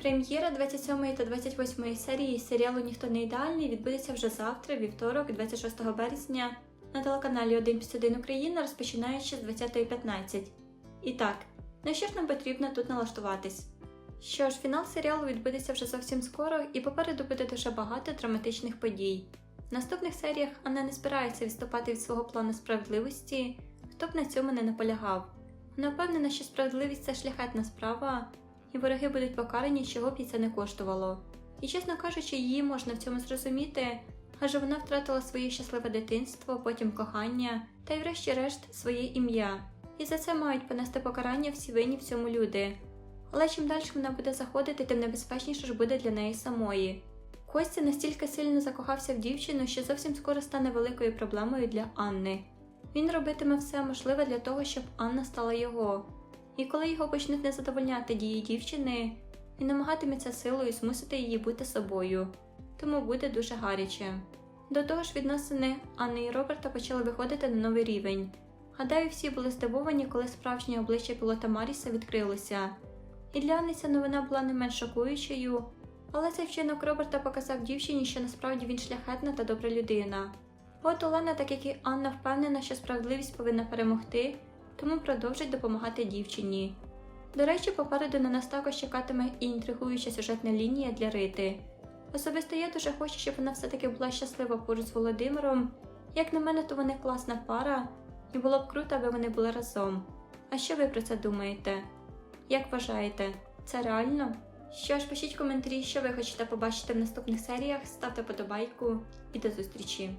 Прем'єра 27 та 28 серії серіалу Ніхто не ідеальний відбудеться вже завтра, вівторок, 26 березня, на телеканалі 1 плюс 1 Україна, розпочинаючи з 20.15. І так, на що ж нам потрібно тут налаштуватись? Що ж, фінал серіалу відбудеться вже зовсім скоро, і попереду буде дуже багато драматичних подій. В наступних серіях Анна не збирається відступати від свого плану справедливості, хто б на цьому не наполягав. Вона впевнена, що справедливість це шляхетна справа, і вороги будуть покарані, чого б їй це не коштувало. І чесно кажучи, її можна в цьому зрозуміти, адже вона втратила своє щасливе дитинство, потім кохання та й врешті-решт своє ім'я. І за це мають понести покарання всі винні в цьому люди. Але чим далі вона буде заходити, тим небезпечніше ж буде для неї самої. Костя настільки сильно закохався в дівчину, що зовсім скоро стане великою проблемою для Анни. Він робитиме все можливе для того, щоб Анна стала його. І коли його почнуть не задовольняти дії дівчини, він намагатиметься силою змусити її бути собою, тому буде дуже гаряче. До того ж, відносини Анни і Роберта почали виходити на новий рівень. Гадаю, всі були здивовані, коли справжнє обличчя пілота Маріса відкрилося. І для Анни ця новина була не менш шокуючою, але цей вчинок Роберта показав дівчині, що насправді він шляхетна та добра людина. От Олена, так як і Анна, впевнена, що справедливість повинна перемогти, тому продовжить допомагати дівчині. До речі, попереду на нас також чекатиме і інтригуюча сюжетна лінія для Рити. Особисто я дуже хочу, щоб вона все-таки була щаслива поруч з Володимиром. Як на мене, то вони класна пара, і було б круто, аби вони були разом. А що ви про це думаєте? Як вважаєте, це реально? Що ж, пишіть коментарі, що ви хочете побачити в наступних серіях, ставте подобайку і до зустрічі!